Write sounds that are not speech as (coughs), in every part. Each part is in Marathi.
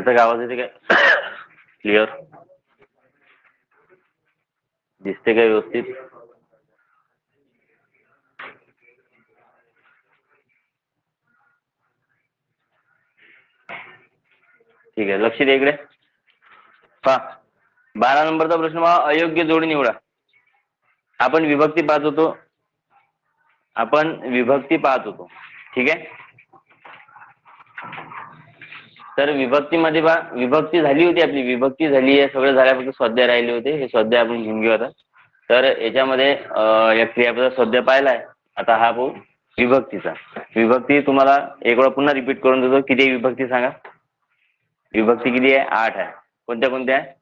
बाहेरचा का आवाज येते काय क्लिअर दिसते काय व्यवस्थित? ठीक आहे लक्ष दे इकडे. पा बारा नंबरचा प्रश्न अयोग्य जोडी निवडा. आपण विभक्ती पाहत होतो. आपण विभक्ती पाहत होतो. ठीक आहे? तर विभक्तीमध्ये बा विभक्ती झाली होती आपली. विभक्ती झाली आहे सगळं झाल्यापासून स्वाध्याय राहिले होते. हे स्वाध्याय आपण घेऊन घेऊ आता. तर याच्यामध्ये अं, या स्वाध्याय पाहिला आहे आता हा भाऊ विभक्तीचा. विभक्ती तुम्हाला एक वेळा पुन्हा रिपीट करून देतो. किती विभक्ती सांगा? विभक्ती किती आहे? आठ आहे. कोणत्या कोणत्या आहे?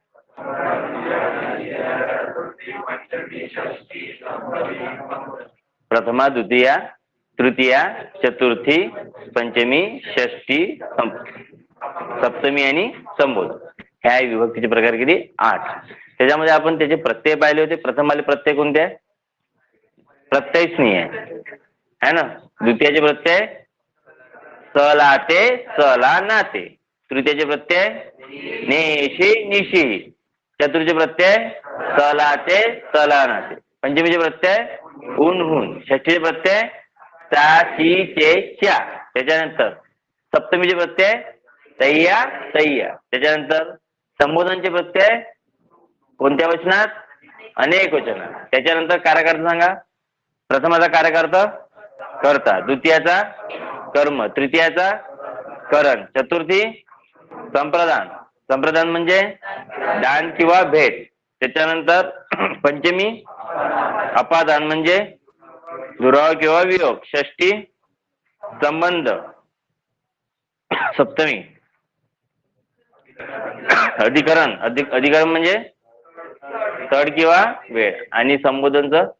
प्रथमा द्वितीया तृतीया चतुर्थी पंचमी षष्टी सप्तमी आणि संबोध. ह्या विभक्तीचे प्रकार किती? आठ. त्याच्यामध्ये आपण त्याचे प्रत्यय पाहिले होते. प्रथम आले प्रत्यय कोणते? आहे प्रत्ययच नाही आहे है ना? द्वितीयाचे प्रत्यय? सलाते सला नाते तृतीयाचे प्रत्यय? नेशी निशी. चतुर्थीचे प्रत्यय? सलाते सला नाते पंचमीचे प्रत्यय? ऊन हुन. षष्टीचे प्रत्यय? चा ची चे च्या. त्याच्यानंतर सप्तमीचे प्रत्यय? तय्या तय्या. त्याच्यानंतर संबोधनचे प्रत्यय कोणत्या वचनात? अनेक वचनात. त्याच्यानंतर कार्यकर्ता सांगा. प्रथमाचा कार्यकर्ता कर्ता. द्वितीयाचा कर्म. तृतीयाचा करण. चतुर्थी संप्रदान. संप्रदान म्हणजे दान किंवा भेट. त्याच्यानंतर (clears throat) पंचमी अपादान म्हणजे दुराव किंवा वियोग. षष्टी संबंध. सप्तमी. अधिकरण अधिक अधिकरण म्हणजे तड किंवा वेळ. आणि संबोधनचं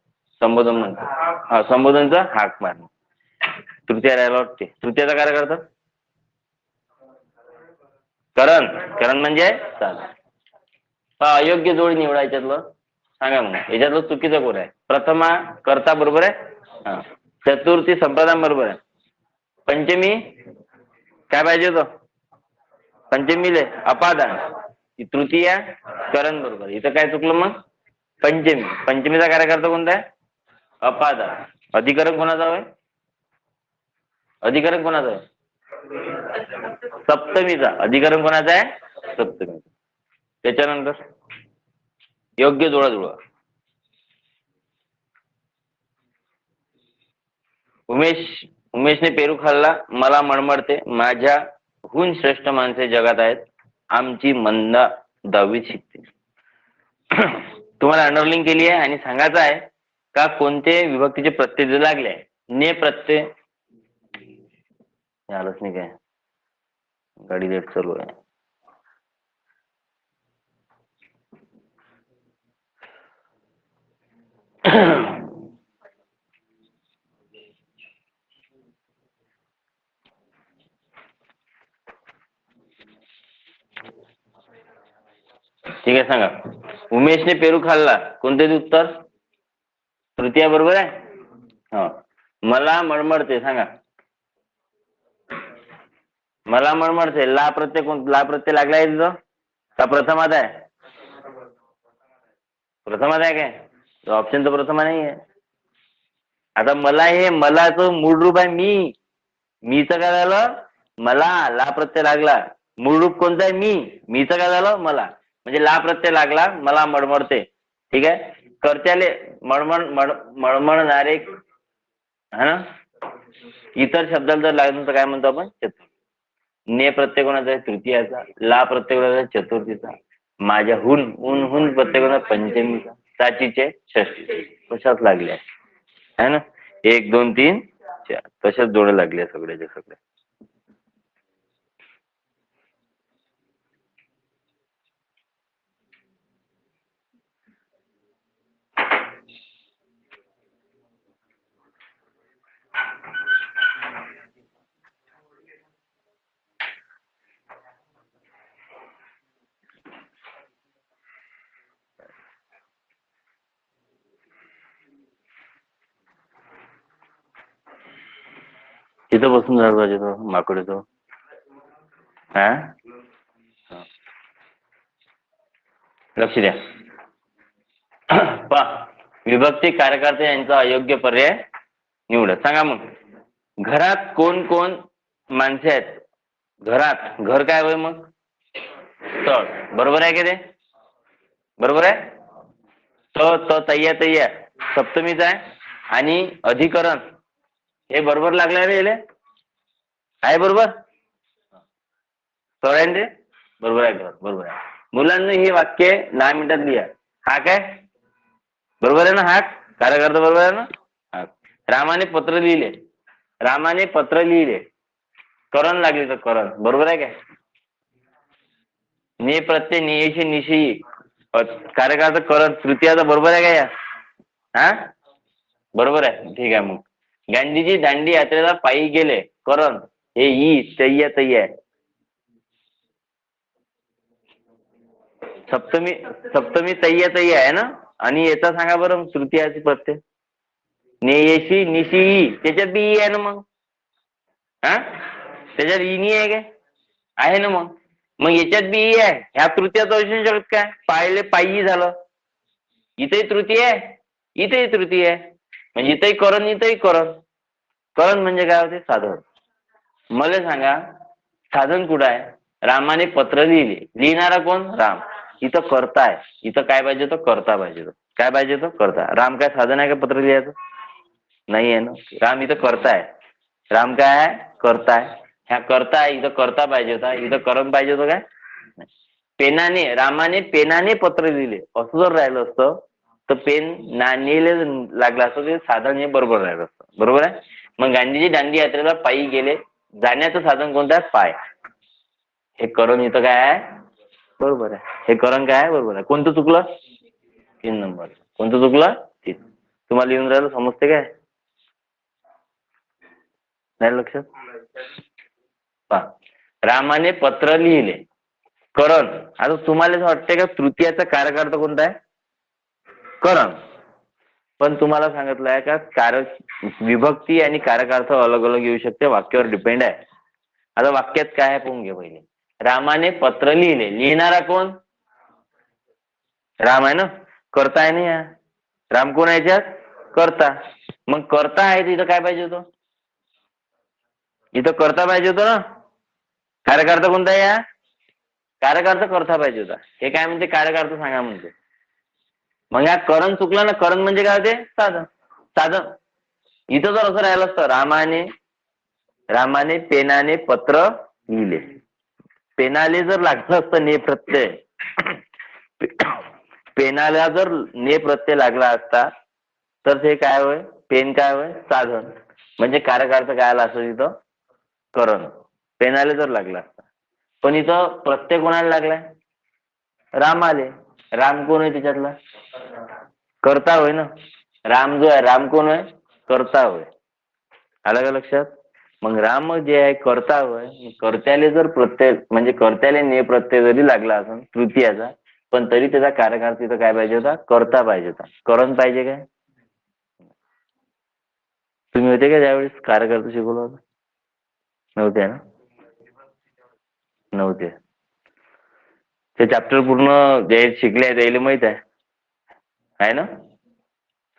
संबोधन म्हणतो हा संबोधनचं हाक मारणं. तृतीय राहायला वाटते. तृतीयाचा काय करतात? करण. करण म्हणजे चाल अयोग्य जोडी निवडा याच्यातलं. सांगा मग. याच्यातलं चुकीचं कोण आहे. प्रथमा करता बरोबर आहे? हा. चतुर्थी संप्रदान बरोबर आहे. पंचमी काय पाहिजे होतं? पंचमीले अपादान. तृतीया करण बरोबर. इथं काय चुकलं मग? पंचमी. पंचमीचा कार्यकर्ता कोणता आहे? अपादान. अधिकरण कोणाचा आहे अधिकरण कोणाचा आहे सप्तमीचा. अधिकरण कोणाचा आहे? सप्तमी त्याच्यानंतर योग्य जुळा जुळा उमेश उमेशने पेरू खाल्ला. मला मळमळते. हून श्रेष्ठ माणसे जगात आहेत. आमची मंदा दहावीत शिकते (clears throat) तुम्हाला अंडरलिंग केली आहे आणि सांगायचं आहे का कोणते विभक्तीचे प्रत्यय जे लागले ने प्रत्यय. आलंच नाही काय? गाडी लेट चालू आहे. (clears throat) (clears throat) ठीक आहे सांगा. उमेशने पेरू खाल्ला. कोणते उत्तर तृतीया बरोबर आहे? हा. मला मळमळते सांगा. मला मळमळते. ला प्रत्यय कोण ला प्रत्यय लागला आहे तिथं? का प्रथमात आहे? प्रथमात आहे काय? ऑप्शन तर प्रथमा नाही आहे. आता मला हे मलाचं मूळ रूप आहे मी. मीचं काय झालं? मला. ला प्रत्यय लागला. मूळ रूप कोणतं आहे? मी. मीचं काय झालं? मला. म्हणजे ला प्रत्यय लागला मला मळमळते. ठीक आहे? कर्त्याले मळमळ मळ मळमळणारे हा ना? इतर शब्दाला जर लागलं तर काय म्हणतो आपण? चतुर्थी ने प्रत्येक कोणाचा तृतीयाचा. ला प्रत्येक कोणाचा चतुर्थीचा. माझ्या हुन हून प्रत्यय कोणाचा? पंचमीचा. साचीचे षष्टी. तशाच लागले आहे है ना? एक दोन तीन चार. तशाच जोड्या लागल्या सगळ्याच्या सगळ्या. तिथं बसून जायला पाहिजे तो माकडे तो हा? लक्ष द्या. पा विभक्ती कार्यकर्ते यांचा अयोग्य पर्याय निवडत सांगा मग घरात कोण कोण माणसे आहेत? घरात घर काय होय मग? तळ. बरोबर आहे का ते बरोबर आहे? त त तय्या तय्या. सप्तमीच आहे आणि अधिकरण. हे बरोबर लागलाय रे याले आहे बरोबर? आहे ना बरोबर आहे बरोबर आहे. मुलांनी हे वाक्य दहा मिनिटात लिहा. हा काय बरोबर आहे ना हाक? कार्यकर्ता बरोबर आहे ना? हाक. रामाने पत्र लिहिले. रामाने पत्र लिहिले. करण लागले तर करण. बरोबर आहे काय? ने प्रत्यय नियशी निशी कार्यकर्ता करण तृतीयाचा बरोबर आहे का या? हा? बरोबर आहे. ठीक आहे मग. गांधीजी दांडी यात्रेला पायी गेले. करण हे ई तय्या तय्या आहे. सप्तमी सप्तमी तय्या तय्या आहे ना? आणि याचा सांगा बरं तृतीयाची प्रत्यय नेयशी निशी ई. त्याच्यात बी ई आहे ना मग? हा? त्याच्यात इनी आहे काय? आहे ना मग? मग याच्यात बी ई आहे. ह्या तृतीयाचं असू शकत काय? पाहिले पायी झालं. इथेही तृतीय आहे. इथेही तृतीय आहे. म्हणजे इथंही करण इथंही करण. करण म्हणजे काय होते? साधन. मला सांगा साधन कुठं आहे? रामाने पत्र लिहिले. लिहिणारा कोण? राम. इथं करता आहे. इथं काय पाहिजे तो करता पाहिजे तो काय पाहिजे तो करता. राम काय साधन आहे का पत्र लिहायचं? नाही आहे ना? राम इथं करताय राम काय आहे? करताय ह्या करता आहे इथं करता पाहिजे होता. इथं करण पाहिजे होतं काय? पेनाने रामाने पेनाने पत्र लिहिले. असं जर राहिलं असतं तर पेन नाणेले लागलं असतं ते साधन हे बरोबर राहत असतं. बरोबर आहे? मग गांधीजी दांडी यात्रेला पायी गेले. जाण्याचं साधन कोणतं आहे? पाय. हे करण इथं काय आहे? बरोबर आहे. हे करण काय आहे? बरोबर आहे. कोणतं चुकलं? तीन नंबर. कोणतं चुकलं? तीन. तुम्हाला येऊन राहिलं समजते काय? नाही लक्षात? पहा. रामाने पत्र लिहिले. करण. आता तुम्हाला वाटतंय का तृतीयाचा कार्यकर्ता कोणता आहे? करण. पण तुम्हाला सांगितलं आहे का कारक विभक्ती आणि कारकार्थ अलग अलग येऊ शकते वाक्यावर डिपेंड आहे. आता वाक्यात काय आहे पाहून घे पहिले. रामाने पत्र लिहिले. लिहिणारा कोण? राम आहे ना? करता आहे ना या? राम कोण आहे याच्यात? करता. मग करता आहे तिथं इथं काय पाहिजे होतं? इथं करता पाहिजे होतं ना? कार्यकर्ता कोणता आहे या? कार्यकर्ता करता पाहिजे होता. हे काय म्हणते? कार्यकर्ता सांगा म्हणते. मग या करण चुकलं ना करण म्हणजे काय होते? साधन. साधन. इथं जर असं राहिलं असतं रामाने रामाने पेनाने पत्र लिहिले. पेनाले जर लागलं असतं ने प्रत्यय पेनाला जर ने प्रत्यय लागला असता तर ते काय होय? पेन काय होय? साधन. म्हणजे कार्यकर्ता काय आला असं तिथं? करण. पेनाले जर लागला असता. पण इथं प्रत्यय कोणाला लागलाय? रामाले. राम कोण आहे त्याच्यातला? करता होय ना? राम जो आहे राम कोण आहे? करता होय. आलं का लक्षात? मग राम जे आहे करता होय. कर्त्याले जर प्रत्यय म्हणजे कर्त्याले ने प्रत्यय जरी लागला असेल तृतीयाचा पण तरी त्याचा कार्यकार तिथं काय पाहिजे होता? करता पाहिजे होता. करण पाहिजे काय? तुम्ही होते का ज्यावेळेस कार्यकर्ता शिकवलं होतं? नव्हते ना? नव्हते. ते चॅप्टर पूर्ण जे शिकले आहे त्याला माहीत आहे. आहे ना?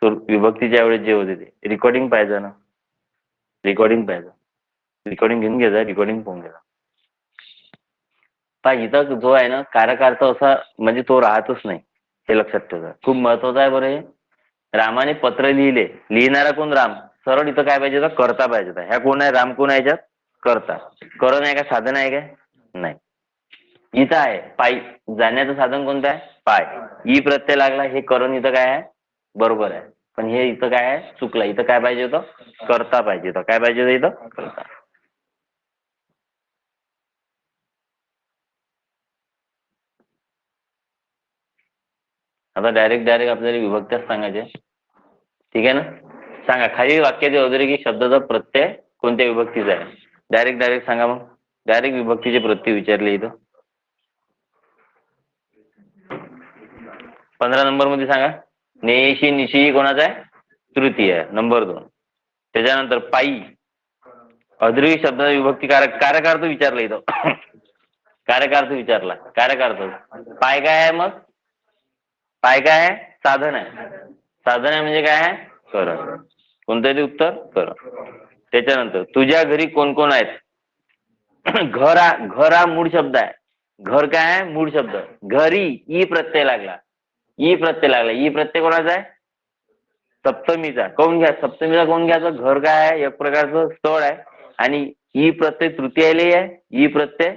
तो विभक्तीच्या वेळेस जे होते ते. रेकॉर्डिंग पाहिजे ना. रेकॉर्डिंग पाहिजे रेकॉर्डिंग घेऊन घ्यायचा रेकॉर्डिंग पाहून घ्यायचा पण इथं जो आहे ना कार्यकर्ता असा म्हणजे तो राहतच नाही. हे लक्षात ठेवा खूप महत्वाचं आहे बरं हे. रामाने पत्र लिहिले. लिहिणारा कोण राम? सरळ इथं काय पाहिजे करता पाहिजे. ह्या कोण आहे? राम कोण आहे याच्यात? करता. करण आहे का? साधन आहे काय नाही. इथं आहे. पायी. जाण्याचं साधन कोणतं आहे? पाय. ई प्रत्यय लागला हे करण इथं काय आहे? बरोबर आहे. पण हे इथं काय आहे? चुकलं. इथं काय पाहिजे होतं? करता पाहिजे होतं. काय पाहिजे होतं इथं? करता. आता डायरेक्ट डायरेक्ट आपल्याला विभक्त्याच सांगायचे. ठीक आहे ना? सांगा. खाली वाक्याचे वगैरे की शब्दाचा प्रत्यय कोणत्या विभक्तीचा आहे? डायरेक्ट डायरेक्ट सांगा मग. डायरेक्ट विभक्तीचे प्रत्यय विचारले इथं. पंधरा नंबरमध्ये सांगा. नेशी निशी कोणाचा आहे? तृतीय नंबर दोन. त्याच्यानंतर पायी. अद्रवी शब्द विभक्ती कारक कारकार्थ विचारला इथं. (coughs) कारकार्थ विचारला. कारकार्थ. पाय काय आहे मग? पाय काय आहे? साधन आहे. साधन आहे म्हणजे काय आहे? कर कोणतं ते उत्तर? कर त्याच्यानंतर तुझ्या घरी कोण कोण आहेत? (coughs) घर हा घर हा मूळ शब्द आहे. घर काय आहे? मूळ शब्द. घरी ई प्रत्यय लागला. ई प्रत्यय लागला. ई प्रत्यय कोणाचा आहे? सप्तमीचा. कोण घ्या? सप्तमीचा कोण घ्यायचं घर काय आहे? एक प्रकारचं स्थळ आहे. आणि ई प्रत्यय तृतीयाला आहे. ई प्रत्यय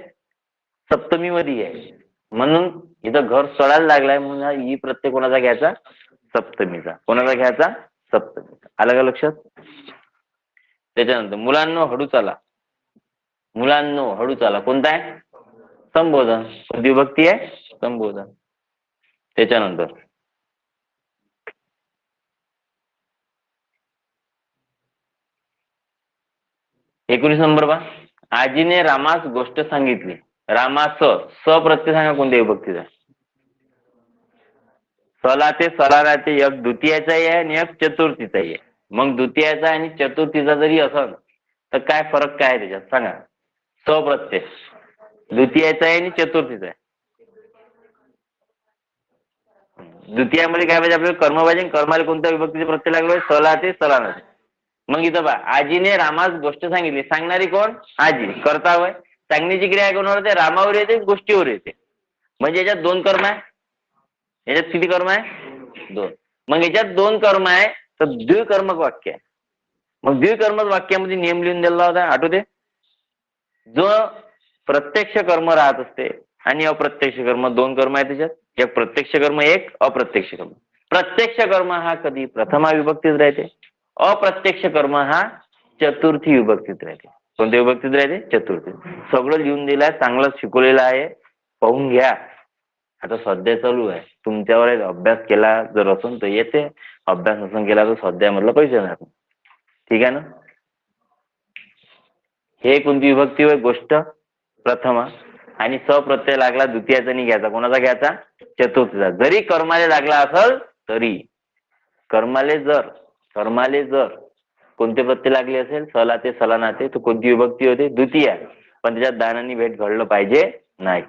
सप्तमी मध्ये आहे. म्हणून इथं घर स्थळाला लागलाय म्हणून ई प्रत्यय कोणाचा घ्यायचा? सप्तमीचा. कोणाचा घ्यायचा? सप्तमीचा. आलं का लक्षात? त्याच्यानंतर मुलांनो हळू चाला मुलांनो हळू चाला कोणता आहे? संबोधन. कोणती विभक्ती आहे? संबोधन. त्याच्यानंतर. एकोणीस नंबर बा आजीने रामास गोष्ट सांगितली. रामास स प्रत्यय सांगा कोणत्या विभक्तीचा? सला ते सलारा ते एक द्वितीयाचाही आहे आणि एक चतुर्थीचाही आहे. मग द्वितीयाचा आणि चतुर्थीचा जरी असल तर काय फरक काय आहे त्याच्यात? सांगा. स प्रत्यय. द्वितीयाचा आहे आणि चतुर्थीचा आहे द्वितीयामध्ये काय पाहिजे आपल्याला? कर्म पाहिजे कर्माला कोणत्या विभक्तीचे प्रत्यय लागलो सला ते सलाना ते मग इथं बा आजीने रामास गोष्ट सांगितली. सांगणारी कोण? आजी. करता होय. सांगण्याची क्रिया कोणावर येते रामावर येते गोष्टीवर येते. म्हणजे याच्यात दोन कर्म आहे. याच्यात किती कर्म आहे? दोन. मग याच्यात दोन कर्म आहे तर द्विकर्मक वाक्य आहे. मग द्विकर्मक वाक्यामध्ये नियम लिहून दिला होता आठवते? जो प्रत्यक्ष कर्म राहत असते आणि अप्रत्यक्ष कर्म दोन कर्म आहे त्याच्यात. एक प्रत्यक्ष कर्म एक अप्रत्यक्ष कर्म. प्रत्यक्ष कर्म हा कधी प्रथमा विभक्तीत राहते? अप्रत्यक्ष कर्म हा चतुर्थी विभक्तीत राहते. कोणत्या विभक्तीत राहते? चतुर्थी. सगळं लिहून दिलं आहे चांगलं शिकवलेलं आहे. पाहून घ्या. आता सध्या चालू आहे. तुमच्यावर एक अभ्यास केला जर असून तर येते. अभ्यास नसून केला तर सध्या स्वाध्यायामधला पैसे नाही. ठीक आहे ना? हे कोणती विभक्ती होय? गोष्ट? प्रथमा. आणि स प्रत्यय लागला द्वितीयाचा नाही घ्यायचा. कोणाचा घ्यायचा? चतुर्थीचा. जरी कर्माले लागला असल तरी. कर्माले जर कर्माले जर कोणते प्रत्यय लागले असेल सला ते सलाना ते तर कोणती विभक्ती होते? द्वितीय. पण त्याच्यात दानानी भेट घडलं पाहिजे नाही.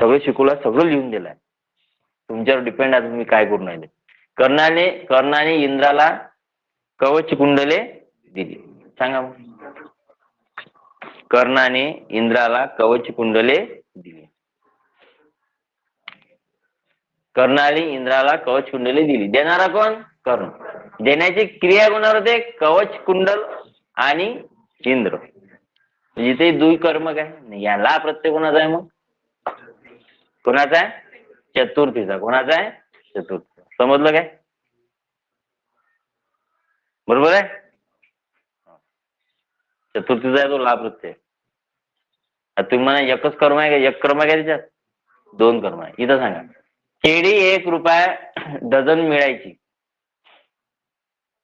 सगळं शिकवलं सगळं लिहून दिलंय. तुमच्यावर डिपेंड आहे तुम्ही काय करून राहिले. कर्णाने कर्णाने इंद्राला कवच कुंडले दिली. सांगा मग. कर्णाने इंद्राला कवच कुंडले दिली. कर्णाने इंद्राला कवच कुंडले दिली. देणारा कोण? कर्ण. देण्याची क्रिया कोणावर होते? कवच कुंडल आणि इंद्र. म्हणजे दुई कर्म काय? याला प्रत्यय कोणाचा आहे मग? कोणाचा आहे? चतुर्थीचा. कोणाचा आहे? चतुर्थीचा. समजलं काय? बरोबर आहे? चतुर्थीचा आहे तो लाभ प्रत्यय आता तुम्ही म्हणा एकच कर्म आहे का? एक कर्म आहे का त्याच्यात दोन कर्म आहे. इथं सांगा. केळी एक रुपया डझन मिळायची.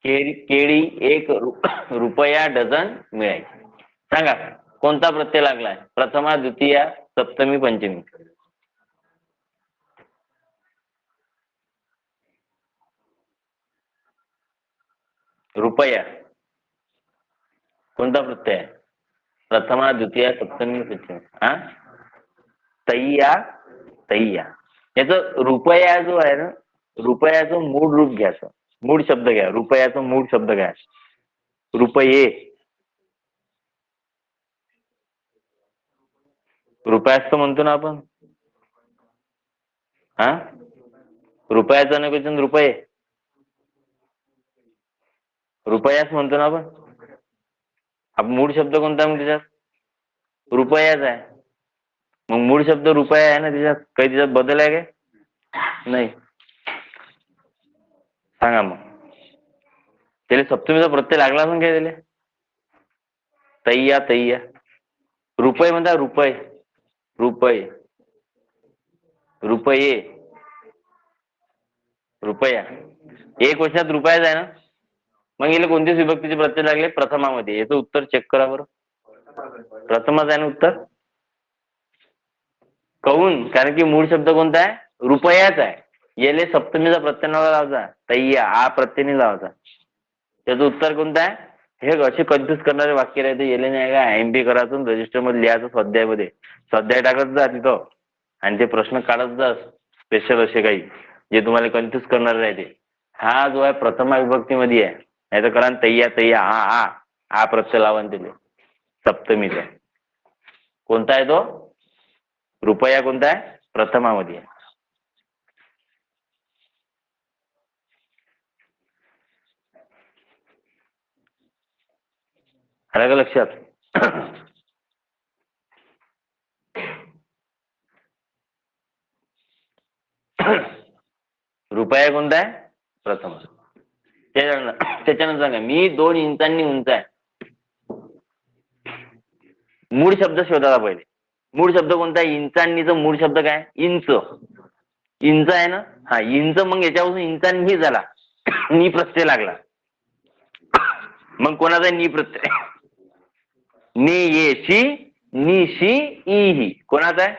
केळी केळी एक रुपया डझन मिळायची. सांगा कोणता प्रत्यय लागलाय? प्रथमा द्वितीया सप्तमी पंचमी. रुपया. कोणता प्रत्यय प्रथमा द्वितीया सप्तमी पंचमी हा? तैया तैया. याचं रुपया जो आहे ना रुपयाचं मूळ रूप घ्यायचं मूळ शब्द घ्या. रुपयाचं मूळ शब्द घ्या रुपये. रुपयाच तर म्हणतो ना आपण. हा? रुपयाचं नाही रुपये. रुपयाच म्हणतो ना आपण. आपण मूळ शब्द कोणता मग त्याच्यात? रुपयाच आहे. मग मूळ शब्द रुपया आहे ना त्याच्यात? काही त्याच्यात बदल आहे काय? नाही. सांगा मग. त्याला सप्तमीचा प्रत्यय लागला असून काय त्याला? तैया तैया. रुपये म्हणता रुपये. रुपये. रुपये. रुपया. एक वर्षात रुपयाच आहे ना? मग हिला कोणत्या विभक्तीचे प्रत्यय लागले? प्रथमामध्ये. याचं उत्तर चेक करा बरं. प्रथमच आहे ना उत्तर? कौन? कारण की मूळ शब्द कोणता आहे? रुपयाच आहे. येले सप्तमीचा प्रत्यय नव्हता लावायचा तय्या आ प्रत्ययने लावायचा त्याचं उत्तर कोणतं आहे? हे असे कन्फ्युज करणारे वाक्य राहते. येले नाही का एम पी करायचं रजिस्टरमध्ये लिहायचं स्वाध्यायमध्ये. स्वाध्याय टाकत जा तिथं. आणि ते प्रश्न काढत जा. स्पेशल असे काही. जे तुम्हाला कन्फ्युज करणारे राहते. हा जो आहे प्रथमा विभक्तीमध्ये आहे. नाही तर करा ना तय्या तय्या हा हा हा प्रत्यय लावा ना सप्तमीचा. कोणता आहे तो? रुपया कोणता आहे? प्रथमामध्ये आहे. आलं का लक्षात? रुपया कोणता आहे? प्रथम त्याच्यानंतर त्याच्यानंतर सांगा मी दोन इंचांनी उंच आहे. मूळ शब्द शोधायला पहिले मूळ शब्द कोणता आहे? इंचांनीचा मूळ शब्द काय? इंच. इंच आहे ना? हा इंच मग याच्यापासून इंचांनी झाला. नी प्रत्यय लागला. मग कोणाचा नी प्रत्यय. ने ये शी नि शी ई ही. कोणाचा आहे?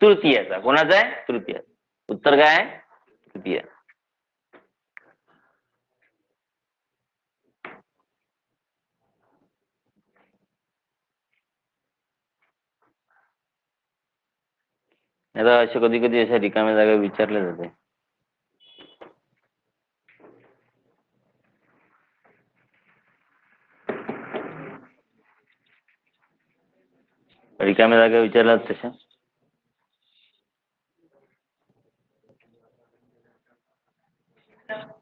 तृतीयाचा. कोणाचा आहे? तृतीया उत्तर काय आहे? तृतीय. नाही तर असे कधी कधी अशा रिकाम्या जागा विचारल्या जाते. रिकाम्या जागा विचारल्या तशा? सांगा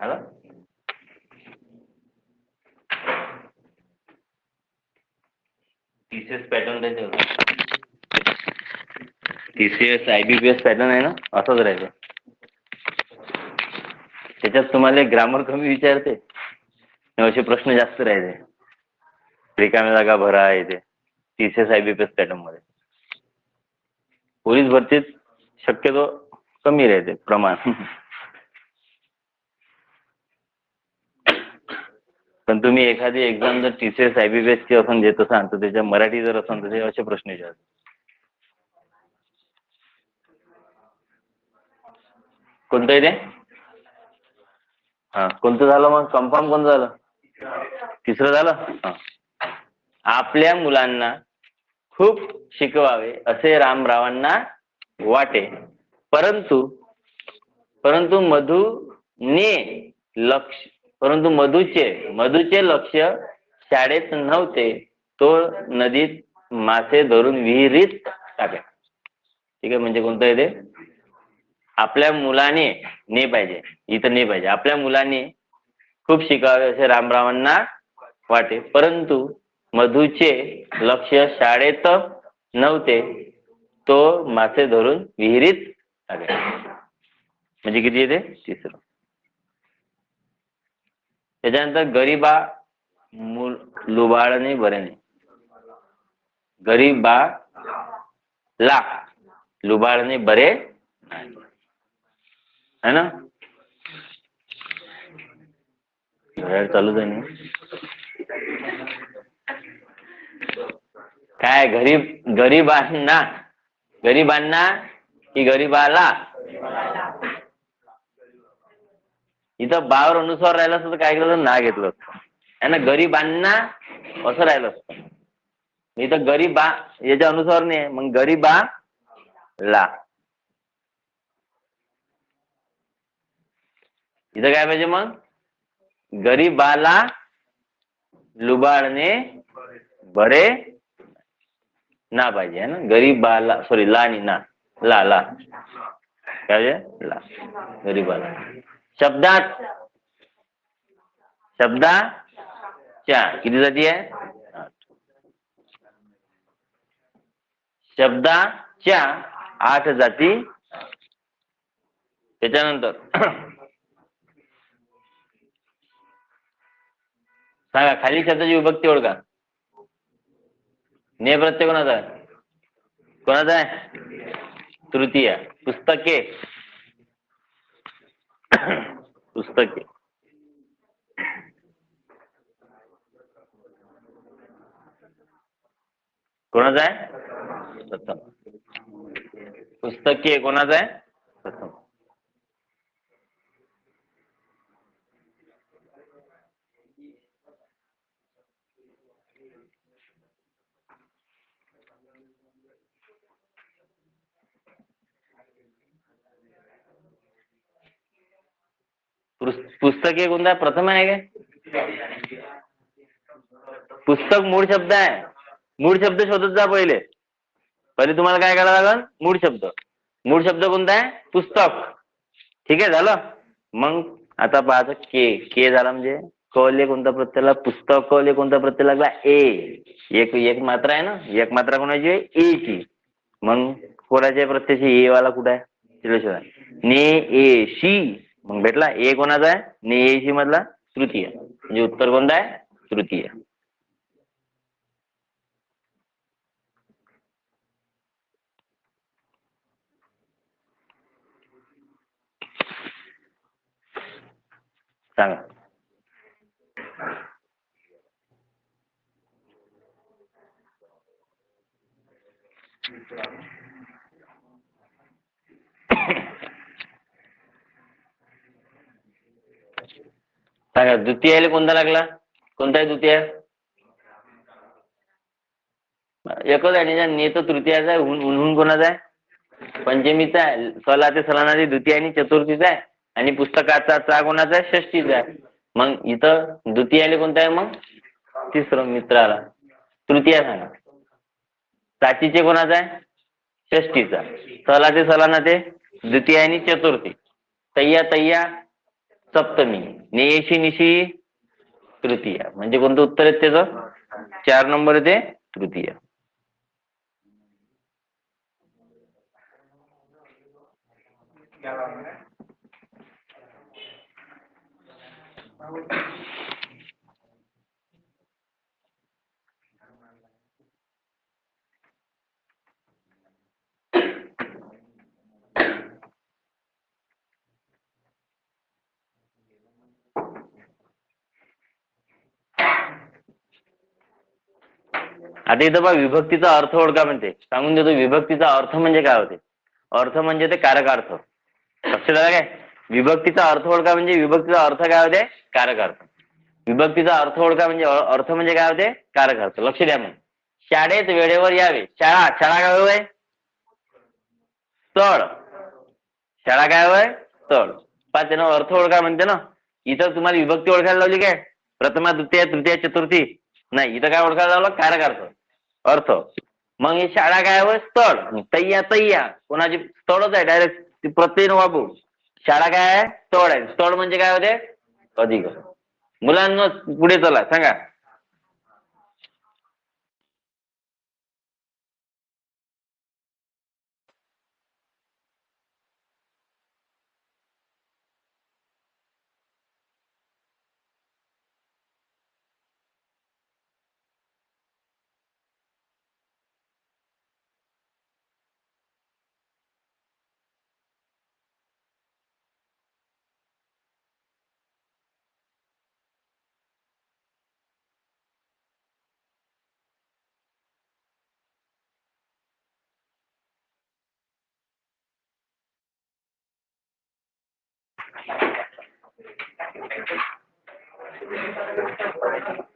आला टीसीएस पॅटर्न होता टीसीएस आयबीपीएस पॅटर्न आहे ना? असंच राहायचं त्याच्यात तुम्हाला ग्रामर कमी विचारते. असे प्रश्न जास्त राहते रिकाम्या जागा भरा येते टीसीएस आयबीपीएस पॅटर्नमध्ये. पोलीस भरतीत शक्यतो कमी राहते. प्रमाण. पण तुम्ही एखादी एक्झाम जर T C S I B P एसची असं देत असाल तर त्याच्या मराठी जर असाल तर असे प्रश्न विचारतात. कोणतं आहे ते? हां कोणतं झालं मग? कन्फर्म कोणतं झालं? तिसरं झालं? हां. आपल्या मुलांना खूप शिकवावे असे रामरावांना वाटे. परंतु परंतु मधूने लक्ष परंतु मधूचे मधूचे लक्ष शाळेत नव्हते. तो नदीत मासे धरून विहिरीत टाकला. ठीक आहे म्हणजे कोणतं आहे ते? आपल्या मुलाने ने पाहिजे. इथं ने पाहिजे. आपल्या मुलाने खूप शिकावे असे रामरावांना वाटे. परंतु मधूचे लक्ष शाळेत नव्हते. तो मासे धरून विहिरीत टाकला. म्हणजे किती येते तिसरं. त्याच्यानंतर गरीबा मूल लुबाळणे बरे नाही गरीबा ला लुबाळणे बरे है ना? घड्याळ चालूच आहे काय गरीब गरीबांना गरीबांना की गरीबाला? इथं बावर अनुस्वार राहिलं असतं तर काय केलं ना घेतलं असतं. आणि ना गरीबांना असं राहिलं असतं. इथं गरीबा याच्या अनुसार नाही आहे. मग गरीबा ला इथं काय पाहिजे मग? गरीबाला लुबाडणे बरे ना पाहिजे है ना? गरीबाला सॉरी ला आणि ना. ला ला. काय पाहिजे? ला. गरीबाला. शब्दात? शब्दाच्या किती जाती आहे? शब्दाच्या आठ जाती. त्याच्यानंतर (clears throat) सांगा खाली शब्दाची विभक्ती ओळखा. ने प्रत्यय कोणाचा आहे? कोणाचा आहे? तृतीय. पुस्तके. पुस्तके. कोणाचं आहे? पुस्तके कोणाचं आहे प्रथम पुस- पुस्तके कोणता आहे? प्रथम आहे काय? पुस्तक मूळ शब्द आहे. मूळ शब्द शोधत जा पहिले. पहिले तुम्हाला काय करावं लागेल? मूळ शब्द. मूळ शब्द कोणता आहे? पुस्तक. ठीक आहे झालं? मग आता पाहायचं के के झाला म्हणजे कले कोणता प्रत्यय लागला? पुस्तक कले कोणता प्रत्यय लागला? ए एक एक मात्रा आहे ना? एक मात्रा कोणाची आहे? ए ची. मग कोणाच्या प्रत्ययाची ए वाला कुठं आहे? ने ए शी. मग भेटला ए कोणाचा आहे? ने ए मधला तृतीय. म्हणजे उत्तर कोणता आहे? तृतीय. सांगा. सांगा द्वितीयाला कोणता लागला? कोणता आहे द्वितीय? एकच आहे त्याच्या ने तर तृतीयाचा आहे हुन कोणाचा आहे? पंचमीचा आहे सला ते सलानाची द्वितीय आणि चतुर्थीचा आहे आणि पुस्तकाचा चा कोणाचा आहे? षष्टीचा आहे. मग इथं द्वितीयाला कोणता आहे मग? तिसरं मित्राला. तृतीय सांगा. साचीचे कोणाचा आहे? षष्टीचा सला ते सलाना ते द्वितीय आणि चतुर्थी. तय्या तय्या सप्तमी. नेयशी निशी तृतीय. म्हणजे कोणतं उत्तर आहे त्याचं? चार नंबर येते तृतीय. आता इथं बघा विभक्तीचा अर्थ ओळखा म्हणते. सांगून देतो विभक्तीचा अर्थ म्हणजे काय होते? अर्थ म्हणजे ते कारकार्थ लक्षात काय? विभक्तीचा अर्थ ओळखा म्हणजे विभक्तीचा अर्थ काय होते? कारकार्थ विभक्तीचा अर्थ ओळखा म्हणजे अर्थ म्हणजे काय होते? कारकार्थ लक्ष द्या मग. शाळेत वेळेवर यावे. शाळा शाळा काय होय? तळ. शाळा काय होय? तळ. पा त्यानं अर्थ ओळखा म्हणते ना. इथं तुम्हाला विभक्ती ओळखायला लावली काय? प्रथमा द्वितीय तृतीय चतुर्थी. नाही इथं काय ओळखायला लावलं कारकार्थ अर्थ. मग ही शाळा काय होय स्थळ. तय्या तय्या कोणाची? स्थळच आहे डायरेक्ट प्रत्यय वापरू शाळा काय आहे? स्थळ आहे. स्थळ म्हणजे काय होते? अधिक. मुलांना पुढे चला सांगा. Thank you.